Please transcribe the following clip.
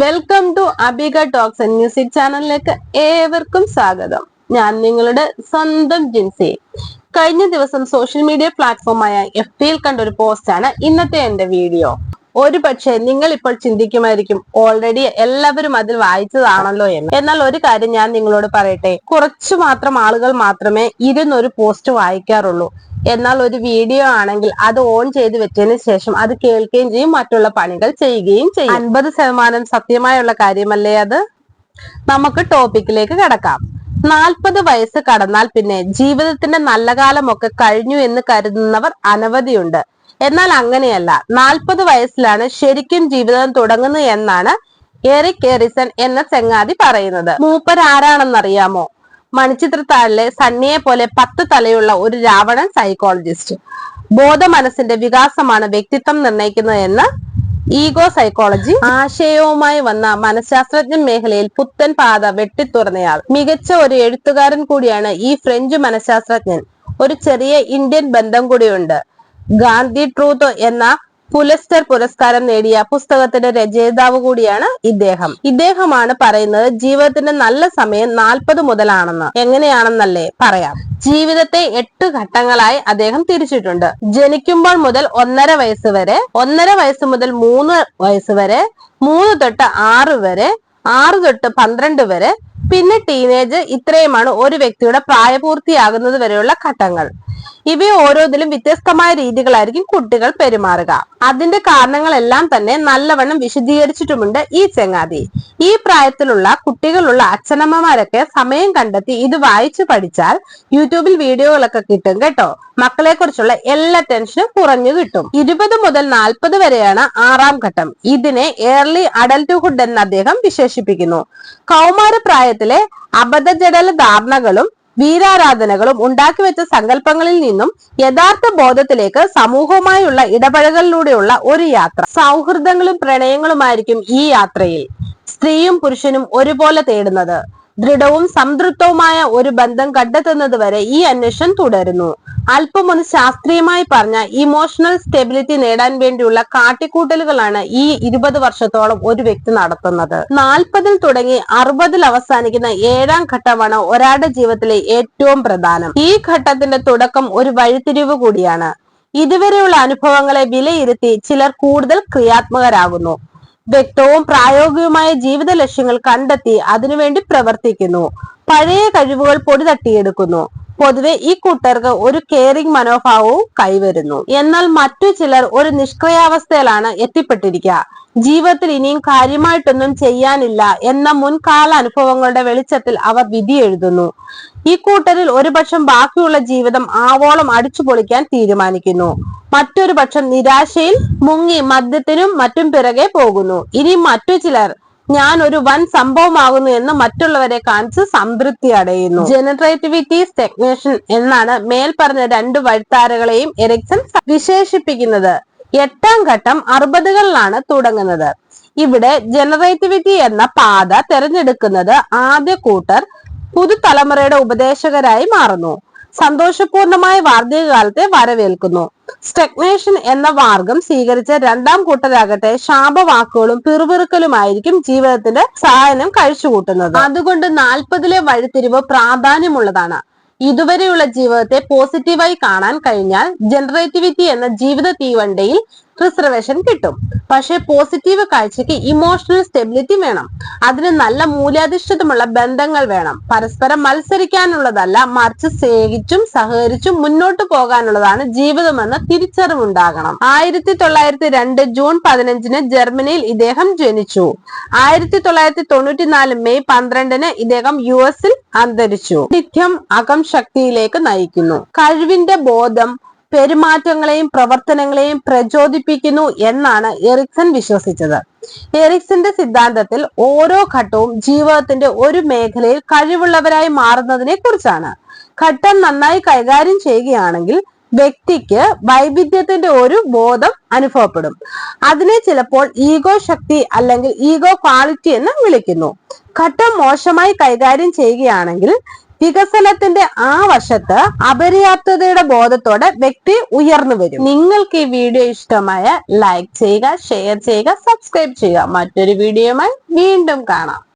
Welcome to Abika talks and music ചാനലിലേക്ക് ഏവർക്കും സ്വാഗതം. ഞാൻ നിങ്ങളുടെ സ്വന്തം ജിൻസി. കഴിഞ്ഞ ദിവസം സോഷ്യൽ മീഡിയ പ്ലാറ്റ്ഫോമായ എഫ് പിയിൽ കണ്ട ഒരു പോസ്റ്റാണ് ഇന്നത്തെ എന്റെ വീഡിയോ ഒരു പക്ഷേ നിങ്ങൾ ഇപ്പോൾ ചിന്തിക്കുമായിരിക്കും ഓൾറെഡി എല്ലാവരും അതിൽ വായിച്ചതാണല്ലോ എന്ന്. എന്നാൽ ഒരു കാര്യം ഞാൻ നിങ്ങളോട് പറയട്ടെ കുറച്ചു മാത്രം ആളുകൾ മാത്രമേ ഇരുന്നൊരു പോസ്റ്റ് വായിക്കാറുള്ളൂ. എന്നാൽ ഒരു വീഡിയോ ആണെങ്കിൽ അത് ഓൺ ചെയ്ത് വെച്ചതിന് ശേഷം അത് കേൾക്കുകയും ചെയ്യും മറ്റുള്ള പണികൾ ചെയ്യുകയും ചെയ്യും. അൻപത് ശതമാനം സത്യമായുള്ള കാര്യമല്ലേ അത്? നമുക്ക് ടോപ്പിക്കിലേക്ക് കടക്കാം. നാൽപ്പത് വയസ്സ് കടന്നാൽ പിന്നെ ജീവിതത്തിന്റെ നല്ല കാലമൊക്കെ കഴിഞ്ഞു എന്ന് കരുതുന്നവർ അനവധിയുണ്ട്. എന്നാൽ അങ്ങനെയല്ല. നാൽപ്പത് വയസ്സിലാണ് ശരിക്കും ജീവിതം തുടങ്ങുന്നത് എന്നാണ് എറിക് എറിസൺ എന്ന ചങ്ങാതി പറയുന്നത്. മൂപ്പർ ആരാണെന്നറിയാമോ? മണിച്ചിത്രത്താഴിലെ സണ്ണിയെ പോലെ പത്ത് തലയുള്ള ഒരു രാവണൻ സൈക്കോളജിസ്റ്റ് ബോധ മനസ്സിന്റെ വികാസമാണ് വ്യക്തിത്വം നിർണയിക്കുന്നത് എന്ന് ഈഗോ സൈക്കോളജി ആശയവുമായി വന്ന മനഃശാസ്ത്രജ്ഞൻ മേഖലയിൽ പുത്തൻ പാത വെട്ടിത്തുറന്നയാൾ. മികച്ച ഒരു എഴുത്തുകാരൻ കൂടിയാണ് ഈ ഫ്രഞ്ച് മനഃശാസ്ത്രജ്ഞൻ. ഒരു ചെറിയ ഇന്ത്യൻ ബന്ധം കൂടിയുണ്ട്. ഗാന്ധി ട്രൂത്ത് എന്ന പുലസ്റ്റർ പുരസ്കാരം നേടിയ പുസ്തകത്തിന്റെ രചയിതാവ് കൂടിയാണ് ഇദ്ദേഹം. ഇദ്ദേഹമാണ് പറയുന്നത് ജീവിതത്തിന്റെ നല്ല സമയം നാൽപ്പത് മുതലാണെന്ന്. എങ്ങനെയാണെന്നല്ലേ പറയാം. ജീവിതത്തെ എട്ട് ഘട്ടങ്ങളായി അദ്ദേഹം തിരിച്ചിട്ടുണ്ട്. ജനിക്കുമ്പോൾ മുതൽ ഒന്നര വയസ്സ് വരെ ഒന്നര വയസ്സ് മുതൽ മൂന്ന് വയസ്സ് വരെ മൂന്ന് തൊട്ട് ആറ് വരെ ആറ് തൊട്ട് പന്ത്രണ്ട് വരെ പിന്നെ ടീനേജ് ഇത്രയുമാണ് ഒരു വ്യക്തിയുടെ പ്രായപൂർത്തിയാകുന്നത് വരെയുള്ള ഘട്ടങ്ങൾ. ഇവയെ ഓരോന്നിലും വ്യത്യസ്തമായ രീതികളായിരിക്കും കുട്ടികൾ പെരുമാറുക. അതിന്റെ കാരണങ്ങളെല്ലാം തന്നെ നല്ലവണ്ണം വിശദീകരിച്ചിട്ടുമുണ്ട് ഈ ചെങ്ങാതി. ഈ പ്രായത്തിലുള്ള കുട്ടികളുള്ള അച്ഛനമ്മമാരൊക്കെ സമയം കണ്ടെത്തി ഇത് വായിച്ചു പഠിച്ചാൽ യൂട്യൂബിൽ വീഡിയോകളൊക്കെ കിട്ടും കേട്ടോ. മക്കളെ കുറിച്ചുള്ള എല്ലാ ടെൻഷനും കുറഞ്ഞു കിട്ടും. ഇരുപത് മുതൽ നാൽപ്പത് വരെയാണ് ആറാം ഘട്ടം. ഇതിനെ ഏർലി അഡൽട്ട്ഹുഡ് എന്ന് അദ്ദേഹം വിശേഷിപ്പിക്കുന്നു. കൗമാര പ്രായത്തിലെ അബദ്ധജടല ധാരണകളും വീരാരാധനകളും ഉണ്ടാക്കി വെച്ച സങ്കല്പങ്ങളിൽ നിന്നും യഥാർത്ഥ ബോധത്തിലേക്ക് സമൂഹവുമായുള്ള ഇടപഴകലിലൂടെയുള്ള ഒരു യാത്ര. സൗഹൃദങ്ങളും പ്രണയങ്ങളുമായിരിക്കും ഈ യാത്രയിൽ സ്ത്രീയും പുരുഷനും ഒരുപോലെ തേടുന്നത്. ദൃഢവും സംതൃപ്തവുമായ ഒരു ബന്ധം കണ്ടെത്തുന്നത് വരെ ഈ അന്വേഷണം തുടരുന്നു. അല്പം ഒന്ന് ശാസ്ത്രീയമായി പറഞ്ഞ ഇമോഷണൽ സ്റ്റെബിലിറ്റി നേടാൻ വേണ്ടിയുള്ള കാട്ടിക്കൂട്ടലുകളാണ് ഈ ഇരുപത് വർഷത്തോളം ഒരു വ്യക്തി നടത്തുന്നത്. നാൽപ്പതിൽ തുടങ്ങി അറുപതിൽ അവസാനിക്കുന്ന ഏഴാം ഘട്ടമാണ് ഒരാളുടെ ജീവിതത്തിലെ ഏറ്റവും പ്രധാനം. ഈ ഘട്ടത്തിന്റെ തുടക്കം ഒരു വഴിത്തിരിവ് കൂടിയാണ്. ഇതുവരെയുള്ള അനുഭവങ്ങളെ വിലയിരുത്തി ചിലർ കൂടുതൽ ക്രിയാത്മകരാകുന്നു. വ്യക്തവും പ്രായോഗികവുമായ ജീവിത ലക്ഷ്യങ്ങൾ കണ്ടെത്തി അതിനുവേണ്ടി പ്രവർത്തിക്കുന്നു. പഴയ കഴിവുകൾ പൊടി തട്ടിയെടുക്കുന്നു. പൊതുവെ ഈ കൂട്ടർക്ക് ഒരു കെയറിംഗ് മനോഭാവവും കൈവരുന്നു. എന്നാൽ മറ്റു ചിലർ ഒരു നിഷ്ക്രിയാവസ്ഥയിലാണ് എത്തിപ്പെട്ടിരിക്കുക. ജീവിതത്തിൽ ഇനിയും കാര്യമായിട്ടൊന്നും ചെയ്യാനില്ല എന്ന മുൻകാല അനുഭവങ്ങളുടെ വെളിച്ചത്തിൽ അവർ വിധി എഴുതുന്നു. ഈ കൂട്ടരിൽ ഒരുപക്ഷം ബാക്കിയുള്ള ജീവിതം ആവോളം അടിച്ചു പൊളിക്കാൻ തീരുമാനിക്കുന്നു. മറ്റൊരു പക്ഷം നിരാശയിൽ മുങ്ങി മദ്യത്തിനും മറ്റും പിറകെ പോകുന്നു. ഇനി മറ്റു ചിലർ ഞാൻ ഒരു വൻ സംഭവമാകുന്നു എന്ന് മറ്റുള്ളവരെ കാണിച്ച് സംതൃപ്തി അടയുന്നു. ജനറേറ്റിവിറ്റി സ്റ്റെഗ്നേഷൻ എന്നാണ് മേൽ പറഞ്ഞ രണ്ട് വഴിത്താരകളെയും എറിക്സൺ വിശേഷിപ്പിക്കുന്നത്. എട്ടാം ഘട്ടം അറുപതുകളിലാണ് തുടങ്ങുന്നത്. ഇവിടെ ജനറേറ്റിവിറ്റി എന്ന പാത തിരഞ്ഞെടുക്കുന്നത് ആദ്യ കൂട്ടർ പുതുതലമുറയുടെ ഉപദേശകരായി മാറുന്നു. സന്തോഷപൂർണമായ വാർദ്ധക്യകാലത്തെ വരവേൽക്കുന്നു. സ്റ്റഗ്നേഷൻ എന്ന മാർഗം സ്വീകരിച്ച രണ്ടാം കൂട്ടരാകട്ടെ ശാപവാക്കുകളും പിറുപിറുക്കലുമായിരിക്കും ജീവിതത്തിന്റെ സഹായനം കഴിച്ചുകൂട്ടുന്നത്. അതുകൊണ്ട് നാൽപ്പതിലെ വഴിത്തിരിവ് പ്രാധാന്യമുള്ളതാണ്. ഇതുവരെയുള്ള ജീവിതത്തെ പോസിറ്റീവായി കാണാൻ കഴിഞ്ഞാൽ ജനറേറ്റിവിറ്റി എന്ന ജീവിത തീവണ്ടിയിൽ റിസർവേഷൻ കിട്ടും. പക്ഷെ പോസിറ്റീവ് കാഴ്ചയ്ക്ക് ഇമോഷണൽ സ്റ്റെബിലിറ്റി വേണം. അതിന് നല്ല മൂല്യാധിഷ്ഠിതമുള്ള ബന്ധങ്ങൾ വേണം. പരസ്പരം മത്സരിക്കാനുള്ളതല്ല മറിച്ച് സ്നേഹിച്ചും സഹകരിച്ചും മുന്നോട്ട് പോകാനുള്ളതാണ് ജീവിതമെന്ന തിരിച്ചറിവുണ്ടാകണം. ആയിരത്തി തൊള്ളായിരത്തി രണ്ട് ജൂൺ പതിനഞ്ചിന് ജർമ്മനിയിൽ ഇദ്ദേഹം ജനിച്ചു. ആയിരത്തി തൊള്ളായിരത്തി തൊണ്ണൂറ്റിനാല് മെയ് പന്ത്രണ്ടിന് ഇദ്ദേഹം യു എസിൽ അന്തരിച്ചു. നിത്യം അകം ശക്തിയിലേക്ക് നയിക്കുന്നു. കഴിവിന്റെ ബോധം പെരുമാറ്റങ്ങളെയും പ്രവർത്തനങ്ങളെയും പ്രചോദിപ്പിക്കുന്നു എന്നാണ് എറിക്സൺ വിശ്വസിച്ചത്. എറിക്സന്റെ സിദ്ധാന്തത്തിൽ ഓരോ ഘട്ടവും ജീവിതത്തിന്റെ ഒരു മേഖലയിൽ കഴിവുള്ളവരായി മാറുന്നതിനെ കുറിച്ചാണ്. ഘട്ടം നന്നായി കൈകാര്യം ചെയ്യുകയാണെങ്കിൽ വ്യക്തിക്ക് വൈവിധ്യത്തിന്റെ ഒരു ബോധം അനുഭവപ്പെടും. അതിനെ ചിലപ്പോൾ ഈഗോ ശക്തി അല്ലെങ്കിൽ ഈഗോ ക്വാളിറ്റി എന്ന് വിളിക്കുന്നു. ഘട്ടം മോശമായി കൈകാര്യം ചെയ്യുകയാണെങ്കിൽ വികസനത്തിന്റെ ആ വശത്ത് അപര്യാപ്തതയുടെ ബോധത്തോടെ വ്യക്തി ഉയർന്നു വരും. നിങ്ങൾക്ക് ഈ വീഡിയോ ഇഷ്ടമായ ലൈക്ക് ചെയ്യുക ഷെയർ ചെയ്യുക സബ്സ്ക്രൈബ് ചെയ്യുക. മറ്റൊരു വീഡിയോയുമായി വീണ്ടും കാണാം.